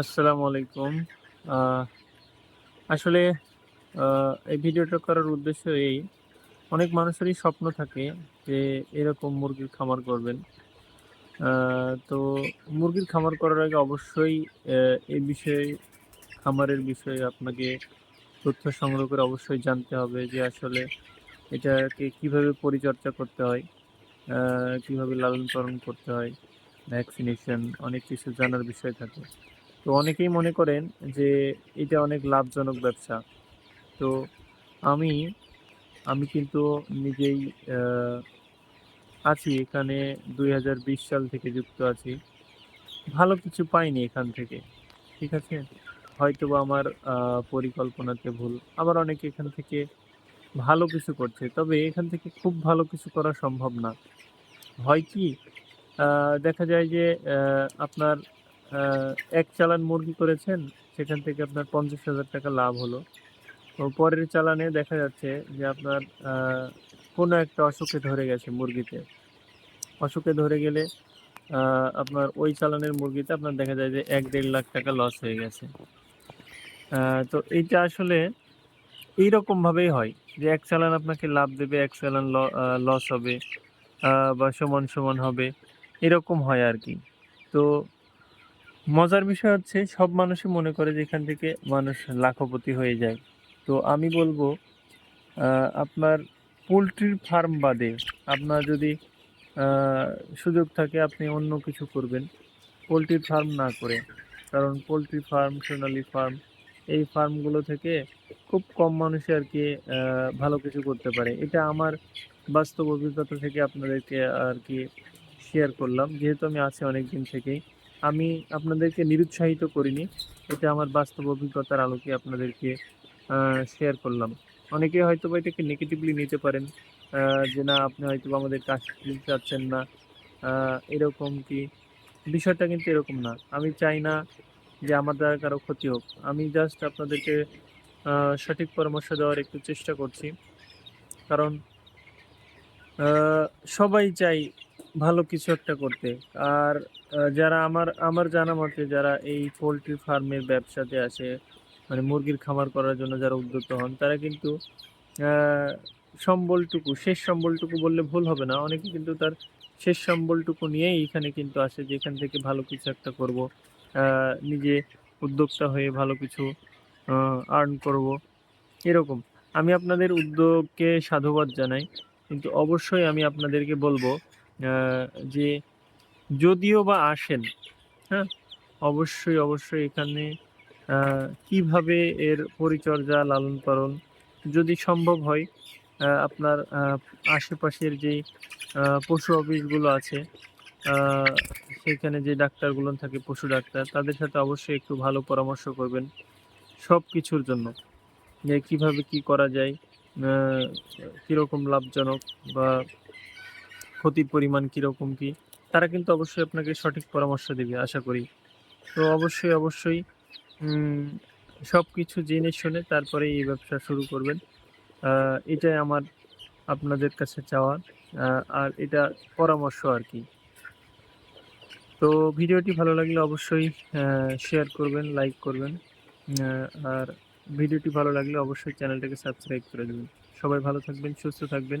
আসসালামু আলাইকুম। আসলে এই ভিডিওটা করার উদ্দেশ্য এই, অনেক মানুষেরই স্বপ্ন থাকে যে এরকম মুরগির খামার করবেন। তো মুরগির খামার করার আগে অবশ্যই এই বিষয়ে খামারের বিষয়ে আপনাকে তথ্য সংগ্রহ করে অবশ্যই জানতে হবে যে আসলে এটাকে কীভাবে পরিচর্যা করতে হয়, কীভাবে লালন-পালন করতে হয়, ভ্যাকসিনেশন অনেক কিছু জানার বিষয় থাকে। তো অনেকেই মনে করেন যে এটা অনেক লাভজনক ব্যবসা। তো আমি, আমি কিন্তু নিজেই আছি এখানে ২০২০ সাল থেকে যুক্ত আছি। ভালো কিছু পাইনি এখান থেকে। ঠিক আছে? হয়তোবা আমার পরিকল্পনাতে ভুল। আবার অনেকে এখান থেকে ভালো কিছু করছে। তবে এখান থেকে খুব ভালো কিছু করা সম্ভব না। হয় কি? দেখা যায় যে আপনার ১ চালান মুরগি করেছেন, সেখান থেকে আপনার ৳৫০,০০০ লাভ হলো। তো পরের চালানে দেখা যাচ্ছে যে আপনার কোনো একটা অসুখে ধরে গেছে মুরগিতে। অসুখে ধরে গেলে আপনার ওই চালানের মুরগিতে আপনার দেখা যায় যে এক দেড় লাখ টাকা লস হয়ে গেছে। তো এইটা আসলে এইরকমভাবেই হয় যে এক চালান আপনাকে লাভ দেবে, এক চালান লস হবে বা সমান, সমান হবে। এরকম হয় আর কি তো মজার বিষয় হচ্ছে সব মানুষই মনে করে যে এখান থেকে মানুষ লাখপতি হয়ে যায়। তো আমি বলব আপনার পোলট্রির ফার্ম বাদে আপনার যদি সুযোগ থাকে আপনি অন্য কিছু করবেন। পোল্ট্রির ফার্ম না করে। কারণ পোলট্রি ফার্ম, সোনালী ফার্ম এই ফার্মগুলো থেকে খুব কম মানুষই আর কি ভালো কিছু করতে পারে। এটা আমার বাস্তব অভিজ্ঞতা থেকে আপনাদেরকে আর কি শেয়ার করলাম। যেহেতু আমি আছি অনেক দিন থেকেই। আমি আপনাদেরকে নিরুৎসাহিত করিনি। এটা আমার বাস্তব অভিজ্ঞতার আলোকে আপনাদেরকে শেয়ার করলাম। অনেকে হয়তোবা এটাকে নেগেটিভলি নিতে পারেন। যে না, আপনি হয়তোবা আমাদের কাজ দিতে চাচ্ছেন না। এরকম কি? বিষয়টা কিন্তু এরকম না। আমি চাই না যে আমার দ্বারা কারও ক্ষতি হোক। আমি জাস্ট আপনাদেরকে সঠিক পরামর্শ দেওয়ার একটু চেষ্টা করছি। কারণ সবাই চায় ভালো কিছু একটা করতে। আর যারা আমার আমার জানা মতে যারা এই পোলট্রি ফার্মের ব্যবসাতে আসে, মানে মুরগির খামার করার জন্য যারা উদ্যত হন, তারা কিন্তু সম্বলটুকু, শেষ সম্বলটুকু বললে ভুল হবে না। অনেকে কিন্তু তার শেষ সম্বলটুকু নিয়েই এখানে কিন্তু আসে যে এখান থেকে ভালো কিছু একটা করব। নিজে উদ্যোক্তা হয়ে ভালো কিছু আর্ন করব। এরকম। আমি আপনাদের উদ্যোগকে সাধুবাদ জানাই। কিন্তু অবশ্যই আমি আপনাদেরকে বলব যে যদিও বা আসেন, হ্যাঁ? অবশ্যই, অবশ্যই এখানে কীভাবে এর পরিচর্যা, লালন-পালন যদি সম্ভব হয় আপনার আশেপাশের যে পশু অফিসগুলো আছে, সেখানে যে ডাক্তারগুলো থাকে পশু ডাক্তার, তাদের সাথে অবশ্যই একটু ভালো পরামর্শ করবেন সব কিছুর জন্য। যে কীভাবে কি করা যায়, কীরকম লাভজনক বা ক্ষতির পরিমাণ কীরকম কী তারা কিন্তু অবশ্যই আপনাকে সঠিক পরামর্শ দেবে আশা করি। তো অবশ্যই, অবশ্যই সব কিছু জেনে শুনে তারপরেই এই ব্যবসা শুরু করবেন। এটাই আমার আপনাদের কাছে চাওয়া। আর এটা পরামর্শ আর কি তো ভিডিওটি ভালো লাগলে অবশ্যই শেয়ার করবেন, লাইক করবেন। আর ভিডিওটি ভালো লাগলে অবশ্যই চ্যানেলটাকে সাবস্ক্রাইব করে দেবেন সবাই ভালো থাকবেন, সুস্থ থাকবেন।